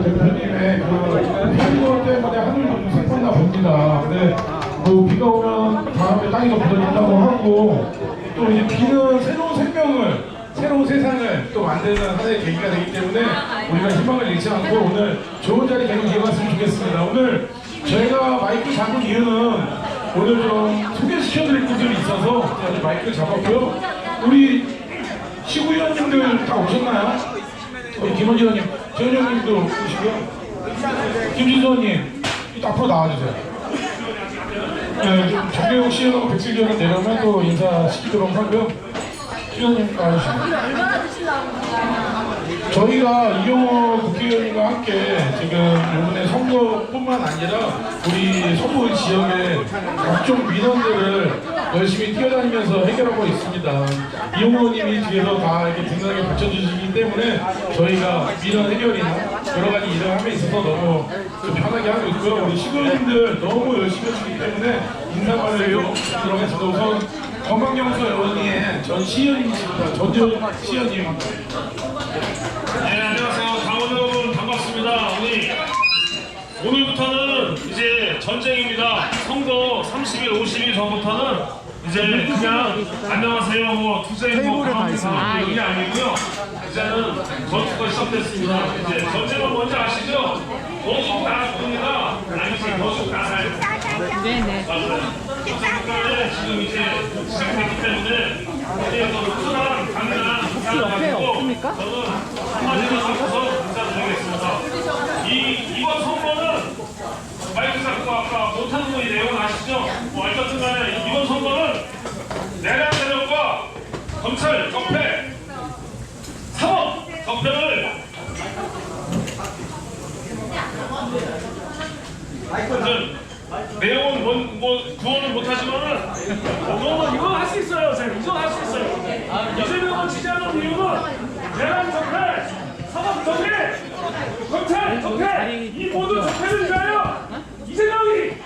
대표님의 그 행동 때문에 하늘도 좀색번나 봅니다. 근데 뭐 비가 오면 다음에 땅이 더 부러진다고 하고 또 이제 비는 새로운 생명을 새로운 세상을 또 만드는 하나의 계기가 되기 때문에 우리가 희망을 잃지 않고 오늘 좋은 자리 계속 이어갔으면 좋겠습니다. 오늘 저희가 마이크 잡은 이유는 오늘 좀 소개시켜드릴 분들이 있어서 마이크 잡았고요. 우리 시구위원님들 다 오셨나요? 김원지 의원님 형님도 오시고요. 이따 앞으로 나와주세요. 네, 좀 정대용 씨하고 백슬기 의원 내려오면 또 인사시키도록 하고요. 시원님 나와주시고. 저희가 이용호 국회의원님과 함께 지금 이번에 선거뿐만 아니라 우리 서부 지역의 각종 민원들을 열심히 뛰어다니면서 해결하고 있습니다. 이용호 의원님이 뒤에서 다 이렇게 든든하게 받쳐주시기 때문에 저희가 민원 해결이나 여러 가지 일을 함에 있어서 너무 좀 편하게 하고 있고요. 우리 시골님들 너무 열심히 해주기 때문에 인사말을 들어가겠습니다. 우선 건강경수 의원님의 전 시의원이십니다. 전지현 시의원님. 네, 안녕하세요. 강원 여러분 반갑습니다. 오늘 오늘부터는 이제 전쟁입니다. 선거 30일, 50일 전부터는 이제 그냥 안녕하세요, 뭐 투쟁 뭐 강합니다 이게 아니고요. 이제는 전투가 시작됐습니다. 이제 전쟁은 뭔지 아시죠? 거수 나습니다 아니지 거수 나살. 네네. 맞아요. 그러니까 지금 이제 시작됐기 때문에 이제 또 꾸준한 강렬한 혹시 옆에 없습니까? 저는 한마디로 하고서 인사드리겠습니다. 이, 이번 선 거는 마이크 잡고 아까 못하는 분이 내용 아시죠? 뭐 어쨌든 간에 이번 선거는 내란 세력과 검찰, 적폐, 사법, 적폐를 내용은 뭐, 뭐 구원은 못하지만은 뭐 이건 할 수 있어요. 제가 이건 할 수 있어요. 이재명을 지지하는 이유는 대란 적폐, 사법 적폐, 검찰 적폐 이 모든 적폐를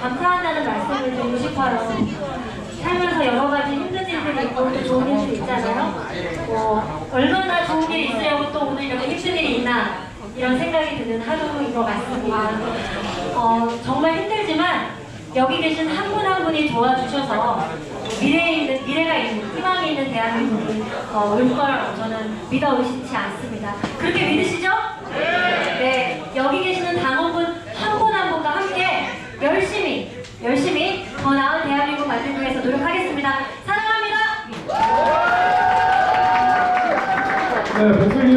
감사한다는 말씀을 드리고 싶어요. 살면서 여러 가지 힘든 일들이 있고 또 좋은 일들이 있잖아요. 뭐 얼마나 좋은 일이 있으려고 또 오늘 이렇게 힘든 일이 있나 이런 생각이 드는 하루인 것 같습니다. 어, 정말 힘들지만 여기 계신 한 분 한 분이 도와주셔서 미래에 있는 미래가 있는 희망이 있는 대한민국이 어, 올걸 저는 믿어 의심치 않습니다. 그렇게 믿으시죠? 네. 여기 계시는 당원분 한 분 한 분과 함께 열심히 열심히 더 나은 대한민국 만들기 위해서 노력하겠습니다. 사랑합니다. 네, 백슬기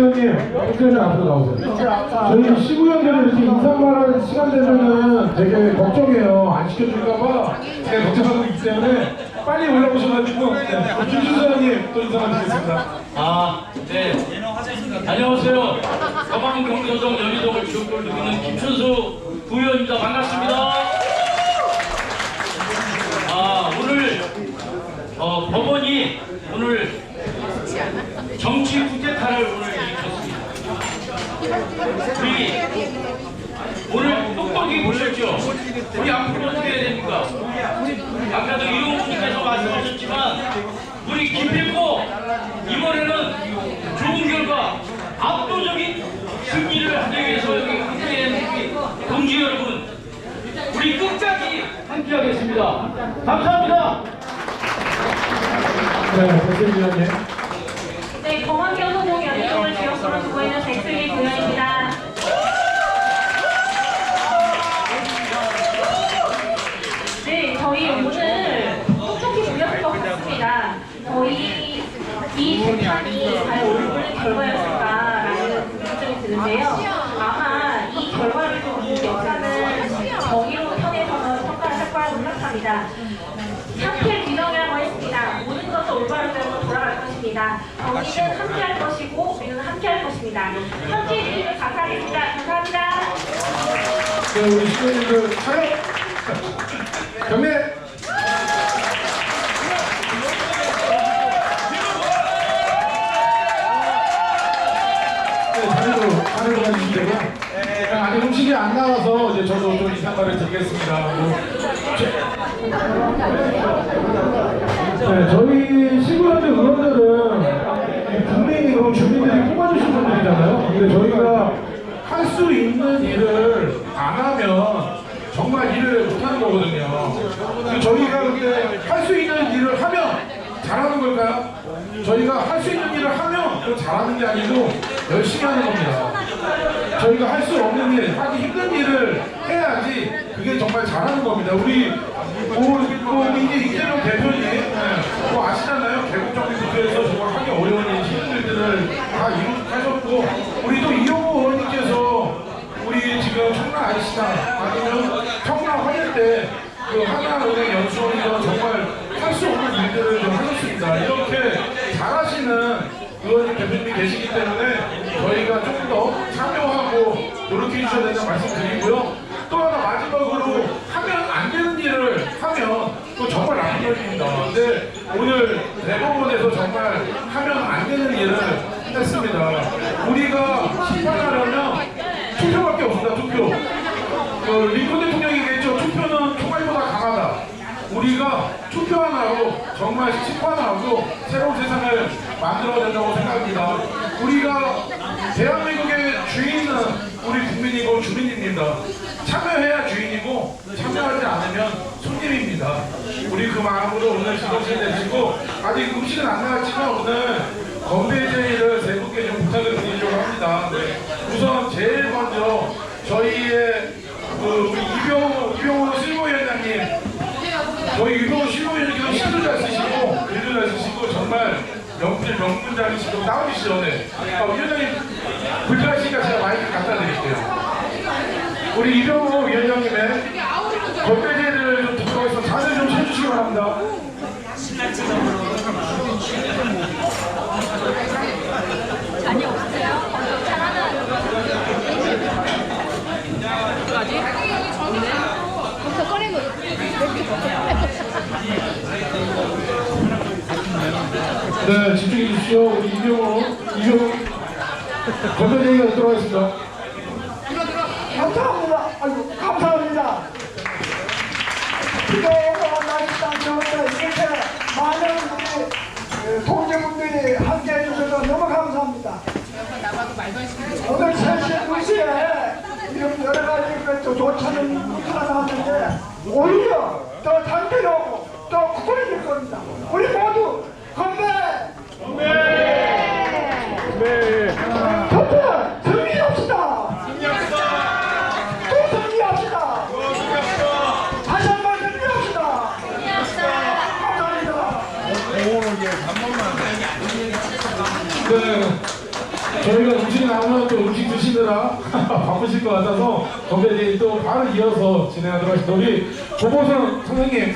백슬기 앞으로 나오세요. 저희 시구위원들은 이렇게 인사말 하는 시간 되면은 되게 걱정해요. 안 시켜줄까봐 제가 걱정하고 있기 때문에 빨리 올라오셔가지고 네, 김준수 의원님 또 인사 드리겠습니다. 아, 네. 안녕하세요. 서방 경기도정 연희동을 지역구를 두고 있는 김춘수 부의원입니다. 반갑습니다. 아, 오늘 어, 법원이 오늘 정치 쿠데타를 오늘 일으켰습니다. 우리 오늘 똑똑히 보셨죠? 우리 앞으로 어떻게 해야 됩니까? 아까도 이용호님께서 말씀하셨지만 우리 김필고 이번에는 좋은 결과 압도적인 승리를 하기 위해서 여기 우리 동지 여러분 우리 끝까지 함께하겠습니다. 감사합니다. 네, 백슬기 의원님. 네, 검언경 소동 연희동을 지역구로 두고 있는 백슬기 부여입니다. 네, 저희 오늘 똑똑히 모였을 것 같습니다. 저희 이 재판이 과연 옳은 결과였을까라는 걱정이 드는데요. 아마 이 결과를 좀 여자는 정의로운 선에서 평가를 할 거라고 생각합니다. 상필 규정이라고 했습니다. 모든 것은 올바른 대로 돌아갈 것입니다. 정의는 함께 할 것이고 우리는 함께 할 것입니다. 함께 해 주시면 감사하겠습니다. 감사합니다. 네, 우리 시민들 차렷! 경례! 말을 드리겠습니다. 뭐, 네, 저희 시구연대 의원들은 국민이고 주민들이 뽑아주신 분들이잖아요. 근데 저희가 할 수 있는 일을 안 하면 정말 일을 못하는 거거든요. 저희가 근데 할 수 있는 일을 하면 잘하는 걸까요? 저희가 할 수 있는 일을 하면 그 잘하는 게 아니고 열심히 하는 겁니다. 저희가 할 수 없는 일, 하기 힘든 일을 해야지 그게 정말 잘하는 겁니다. 우리 뭐, 뭐 이제 이재명 대표님 네, 뭐 아시잖아요. 개국정비 부처에서 정말 하기 어려운 일, 힘든 일들을 다 이룩하셨고 우리 또 이용호 의원님께서 우리 지금 청라 아이시장 아니면 청라 화재 때그 하나은행 연수원에서 정말 할 수 없는 일들을 좀 하셨습니다. 이렇게 잘하시는 의원님 대표님이 계시기 때문에 저희가 조금 더 참여하고 노력해 주셔야 된다는 말씀 드리고요. 또 하나 마지막으로 하면 안 되는 일을 하면 또 정말 나쁜 일입니다. 근데 오늘 대법원에서 정말 하면 안 되는 일을 했습니다. 우리가 심판하려면 투표밖에 없습니다. 투표. 그 링컨 대통령이 얘기했죠. 투표는 총알보다 강하다. 우리가 투표 하나로 정말 심판하고 새로운 세상을 만들어야 된다고 생각합니다. 우리가 대한민국의 주인은 우리 국민이고 주민입니다. 참여해야 주인이고 참여하지 않으면 손님입니다. 우리 그 마음으로 오늘 시동실 내시고 아직 음식은 안 나왔지만 오늘 건배 제의를 세 분께 좀 부탁을 드리려고 합니다. 네. 우선 제일 먼저 저희의 그 이병호 이병호 실무위원장님 저희 시도 잘 쓰시고 글도 잘 쓰시고 정말 명필 명문장이시고 나오시죠 네. 아, 위원장님 불편하시니까 제가 마이크 갖다 드릴게요. 우리 이병호 위원장님의 건배제를 좀 듣도록 해서 자세 좀 쳐주시기 바랍니다. 벌써 꺼낸 거 네, 집중해 주십시오. 우리 이병호, 이병호 듣도록 하겠습니다. 감사합니다. 아이고, 감사합니다. 기도가 날씨다 좋은데 이렇게 많은 우리 에, 동료분들이 함께 해주셔서 너무 감사합니다. 오늘 3시 2시에 이런 여러 가지 그또 좋다는 뉴스가 나왔는데 오히려 더 단계로 더 커질 겁니다. 우리 모두 건배! 건배! 건배! 승리합시다! 또 승리합시다! 다시 한번 승리합시다! 감사합니다. 네. 저희가 음식 나오면 또 음식 드시느라 바쁘실 것 같아서 건배제의 또 바로 이어서 진행하도록 하겠습니다. 우리 조보선 선생님